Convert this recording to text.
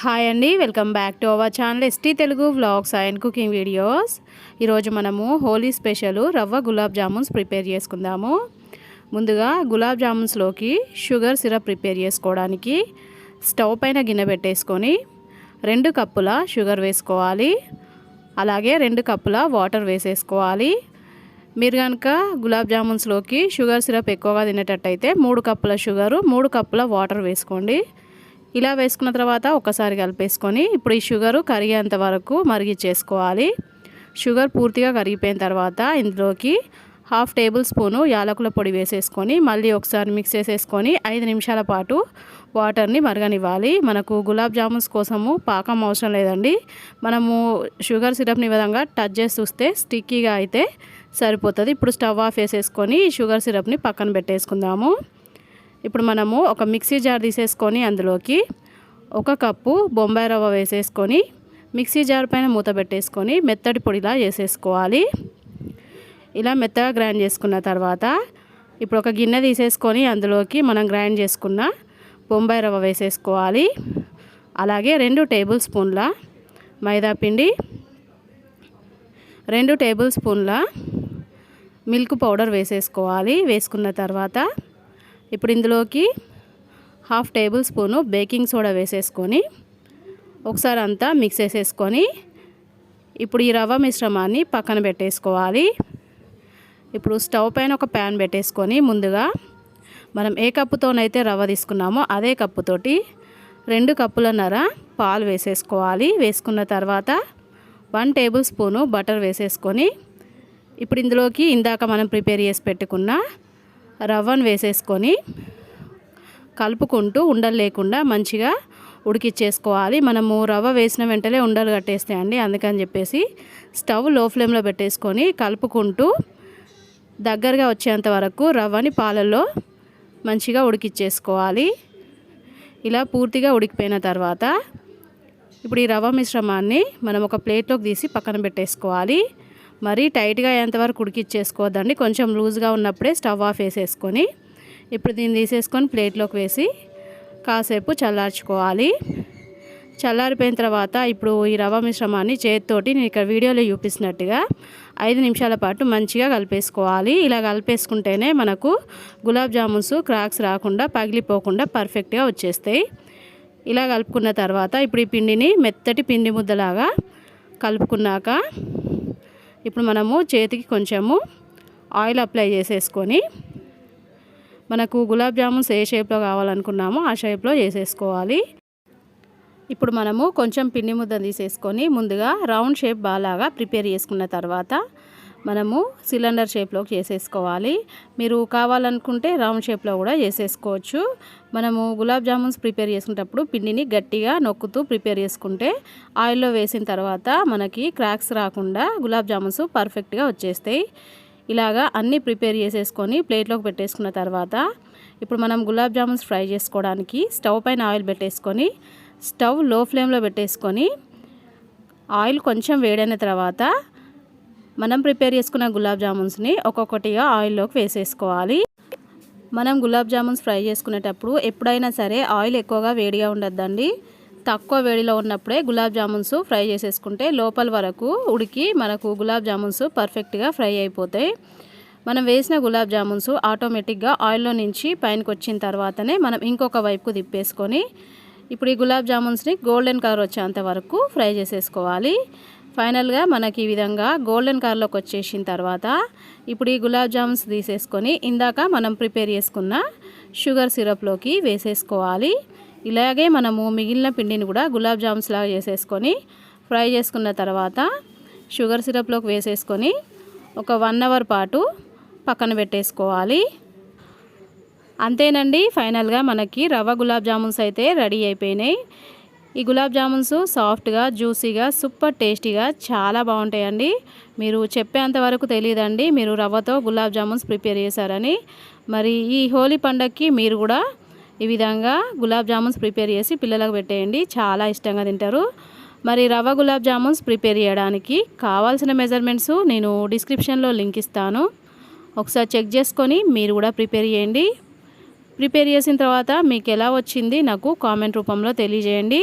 Hi అండి welcome back to our channel ST Telugu vlogs and cooking videos ఈరోజు మనము Holi special రవ్వ gulab jamuns prepare చేసుకుందాము. ముందుగా గులాబ్ జామున్స్లోకి షుగర్ సిరప్ ప్రిపేర్ చేసుకోవడానికి స్టవ్ పైన గిన్నె పెట్టేసుకొని రెండు కప్పుల షుగర్ వేసుకోవాలి. అలాగే రెండు కప్పుల వాటర్ వేసేసుకోవాలి. మీరు కనుక గులాబ్ జామున్స్లోకి షుగర్ సిరప్ ఎక్కువగా తినేటట్టయితే మూడు కప్పుల షుగరు మూడు కప్పుల వాటర్ వేసుకోండి. ఇలా వేసుకున్న తర్వాత ఒకసారి కలిపేసుకొని ఇప్పుడు ఈ షుగరు కరిగేంత వరకు మరిగిచ్చేసుకోవాలి షుగర్ పూర్తిగా కరిగిపోయిన తర్వాత ఇందులోకి హాఫ్ టేబుల్ స్పూను యాలకుల పొడి వేసేసుకొని మళ్ళీ ఒకసారి మిక్స్ చేసేసుకొని ఐదు నిమిషాల పాటు వాటర్ని మరగనివ్వాలి. మనకు గులాబ్ జామున్స్ కోసము పాకం అవసరం లేదండి. మనము షుగర్ సిరప్ని విధంగా టచ్ చేసి చూస్తే స్టిక్కీగా అయితే సరిపోతుంది. ఇప్పుడు స్టవ్ ఆఫ్ వేసేసుకొని షుగర్ సిరప్ని పక్కన పెట్టేసుకుందాము. ఇప్పుడు మనము ఒక మిక్సీ జార్ తీసేసుకొని అందులోకి ఒక కప్పు బొంబాయి రవ్వ వేసేసుకొని మిక్సీ జార్ పైన మూత పెట్టేసుకొని మెత్తటి పొడిలా చేసేసుకోవాలి. ఇలా మెత్తగా గ్రైండ్ చేసుకున్న తర్వాత ఇప్పుడు ఒక గిన్నె తీసేసుకొని అందులోకి మనం గ్రైండ్ చేసుకున్న బొంబాయి రవ్వ వేసేసుకోవాలి. అలాగే రెండు టేబుల్ స్పూన్ల మైదా పిండి రెండు టేబుల్ స్పూన్ల మిల్క్ పౌడర్ వేసేసుకోవాలి. వేసుకున్న తర్వాత ఇప్పుడు ఇందులోకి half table spoon baking soda వేసేసుకొని ఒకసారి అంతా మిక్స్ చేసేసుకొని ఇప్పుడు ఈ రవ్వ మిశ్రమాన్ని పక్కన పెట్టేసుకోవాలి. ఇప్పుడు స్టవ్ పైన ఒక ప్యాన్ పెట్టేసుకొని ముందుగా మనం ఏ కప్పుతోనైతే రవ్వ తీసుకున్నామో అదే కప్పుతోటి రెండు కప్పులన్నర పాలు వేసేసుకోవాలి. వేసుకున్న తర్వాత వన్ టేబుల్ స్పూను బటర్ వేసేసుకొని ఇప్పుడు ఇందులోకి ఇందాక మనం ప్రిపేర్ చేసి పెట్టుకున్న రవ్వను వేసేసుకొని కలుపుకుంటూ ఉండలు లేకుండా మంచిగా ఉడికిచ్చేసుకోవాలి. మనము రవ్వ వేసిన వెంటనే ఉండలు కట్టేస్తాయండి అందుకని చెప్పేసి స్టవ్లో ఫ్లేమ్లో పెట్టేసుకొని కలుపుకుంటూ దగ్గరగా వచ్చేంత వరకు రవ్వని పాలల్లో మంచిగా ఉడికిచ్చేసుకోవాలి. ఇలా పూర్తిగా ఉడికిపోయిన తర్వాత ఇప్పుడు ఈ రవ్వ మిశ్రమాన్ని మనం ఒక ప్లేట్లోకి తీసి పక్కన పెట్టేసుకోవాలి. మరీ టైట్గా అయ్యేంతవరకు ఉడికిచ్చేసుకోవద్దండి. కొంచెం లూజ్గా ఉన్నప్పుడే స్టవ్ ఆఫ్ వేసేసుకొని ఇప్పుడు దీన్ని తీసేసుకొని ప్లేట్లోకి వేసి కాసేపు చల్లార్చుకోవాలి. చల్లారిపోయిన తర్వాత ఇప్పుడు ఈ రవ్వ మిశ్రమాన్ని చేతితోటి నేను ఇక్కడ వీడియోలో చూపిస్తున్నట్టుగా ఐదు నిమిషాల పాటు మంచిగా కలిపేసుకోవాలి. ఇలా కలిపేసుకుంటేనే మనకు గులాబ్ జామున్స్ క్రాక్స్ రాకుండా పగిలిపోకుండా పర్ఫెక్ట్గా వచ్చేస్తాయి. ఇలా కలుపుకున్న తర్వాత ఇప్పుడు ఈ పిండిని మెత్తటి పిండి ముద్దలాగా కలుపుకున్నాక ఇప్పుడు మనము చేతికి కొంచెము ఆయిల్ అప్లై చేసేసుకొని మనకు గులాబ్ జామున్స్ ఏ షేప్లో కావాలనుకున్నామో ఆ షేప్లో చేసేసుకోవాలి. ఇప్పుడు మనము కొంచెం పిండి ముద్ద తీసేసుకొని ముందుగా రౌండ్ షేప్ బాలాగా ప్రిపేర్ చేసుకున్న తర్వాత మనము సిలిండర్ షేప్లోకి చేసేసుకోవాలి. మీరు కావాలనుకుంటే రౌండ్ షేప్లో కూడా చేసేసుకోవచ్చు. మనము గులాబ్ జామున్స్ ప్రిపేర్ చేసుకునేటప్పుడు పిండిని గట్టిగా నొక్కుతూ ప్రిపేర్ చేసుకుంటే ఆయిల్లో వేసిన తర్వాత మనకి క్రాక్స్ రాకుండా గులాబ్ జామున్స్ పర్ఫెక్ట్గా వచ్చేస్తాయి. ఇలాగా అన్నీ ప్రిపేర్ చేసేసుకొని ప్లేట్లోకి పెట్టేసుకున్న తర్వాత ఇప్పుడు మనం గులాబ్ జామున్స్ ఫ్రై చేసుకోవడానికి స్టవ్ పైన ఆయిల్ పెట్టేసుకొని స్టవ్లో ఫ్లేమ్లో పెట్టేసుకొని ఆయిల్ కొంచెం వేడైన తర్వాత మనం ప్రిపేర్ చేసుకున్న గులాబ్ జామున్స్ని ఒక్కొక్కటిగా ఆయిల్లోకి వేసేసుకోవాలి. మనం గులాబ్ జామున్స్ ఫ్రై చేసుకునేటప్పుడు ఎప్పుడైనా సరే ఆయిల్ ఎక్కువగా వేడిగా ఉండద్దండి. తక్కువ వేడిలో ఉన్నప్పుడే గులాబ్ జామున్స్ ఫ్రై చేసేసుకుంటే లోపల వరకు ఉడికి మనకు గులాబ్ జామున్స్ పర్ఫెక్ట్గా ఫ్రై అయిపోతాయి. మనం వేసిన గులాబ్ జామున్స్ ఆటోమేటిక్గా ఆయిల్లో నుంచి పైనకి వచ్చిన తర్వాతనే మనం ఇంకొక వైపుకు తిప్పేసుకొని ఇప్పుడు ఈ గులాబ్ జామున్స్ని గోల్డెన్ కలర్ వచ్చేంత వరకు ఫ్రై చేసేసుకోవాలి. ఫైనల్గా మనకి ఈ విధంగా గోల్డెన్ కలర్లోకి వచ్చేసిన తర్వాత ఇప్పుడు ఈ గులాబ్ జామున్స్ తీసేసుకొని ఇందాక మనం ప్రిపేర్ చేసుకున్న షుగర్ సిరప్లోకి వేసేసుకోవాలి. ఇలాగే మనము మిగిలిన పిండిని కూడా గులాబ్ జామున్స్ లాగా చేసేసుకొని ఫ్రై చేసుకున్న తర్వాత షుగర్ సిరప్లోకి వేసేసుకొని ఒక వన్ అవర్ పాటు పక్కన పెట్టేసుకోవాలి. అంతేనండి ఫైనల్గా మనకి రవ్వ గులాబ్ జామున్స్ అయితే రెడీ అయిపోయినాయి. ఈ గులాబ్ జామున్స్ సాఫ్ట్గా జ్యూసీగా సూపర్ టేస్టీగా చాలా బాగుంటాయండి. మీరు చెప్పేంత వరకు తెలియదండి. మీరు రవ్వతో గులాబ్ జామున్స్ ప్రిపేర్ చేశారని. మరి ఈ హోలీ పండగకి మీరు కూడా ఈ విధంగా గులాబ్ జామున్స్ ప్రిపేర్ చేసి పిల్లలకు పెట్టేయండి. చాలా ఇష్టంగా తింటారు. మరి రవ్వ గులాబ్ జామున్స్ ప్రిపేర్ చేయడానికి కావాల్సిన మెజర్మెంట్స్ నేను డిస్క్రిప్షన్లో లింక్ ఇస్తాను. ఒకసారి చెక్ చేసుకొని మీరు కూడా ప్రిపేర్ చేయండి. ప్రిపేర్ చేసిన తర్వాత మీకు ఎలా వచ్చింది నాకు కామెంట్ రూపంలో తెలియజేయండి.